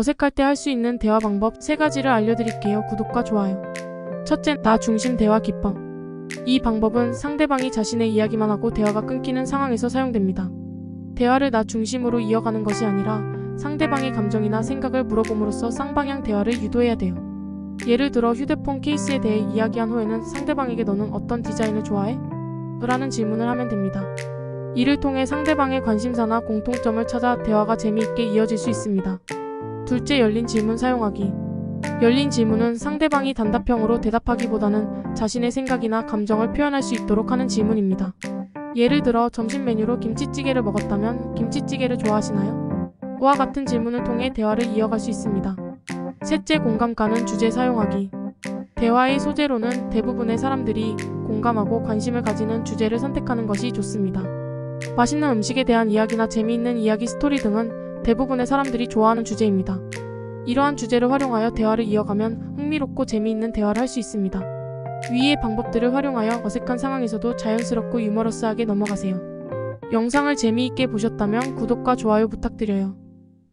어색할 때 할 수 있는 대화 방법 3가지를 알려드릴게요. 구독과 좋아요. 첫째, 나 중심 대화 기법. 이 방법은 상대방이 자신의 이야기만 하고 대화가 끊기는 상황에서 사용됩니다. 대화를 나 중심으로 이어가는 것이 아니라 상대방의 감정이나 생각을 물어봄으로써 쌍방향 대화를 유도해야 돼요. 예를 들어 휴대폰 케이스에 대해 이야기한 후에는 상대방에게 너는 어떤 디자인을 좋아해? 라는 질문을 하면 됩니다. 이를 통해 상대방의 관심사나 공통점을 찾아 대화가 재미있게 이어질 수 있습니다. 둘째 열린 질문 사용하기. 열린 질문은 상대방이 단답형으로 대답하기보다는 자신의 생각이나 감정을 표현할 수 있도록 하는 질문입니다. 예를 들어 점심 메뉴로 김치찌개를 먹었다면 김치찌개를 좋아하시나요? 와 같은 질문을 통해 대화를 이어갈 수 있습니다. 셋째 공감 가는 주제 사용하기. 대화의 소재로는 대부분의 사람들이 공감하고 관심을 가지는 주제를 선택하는 것이 좋습니다. 맛있는 음식에 대한 이야기나 재미있는 이야기 스토리 등은 대부분의 사람들이 좋아하는 주제입니다. 이러한 주제를 활용하여 대화를 이어가면 흥미롭고 재미있는 대화를 할 수 있습니다. 위의 방법들을 활용하여 어색한 상황에서도 자연스럽고 유머러스하게 넘어가세요. 영상을 재미있게 보셨다면 구독과 좋아요 부탁드려요.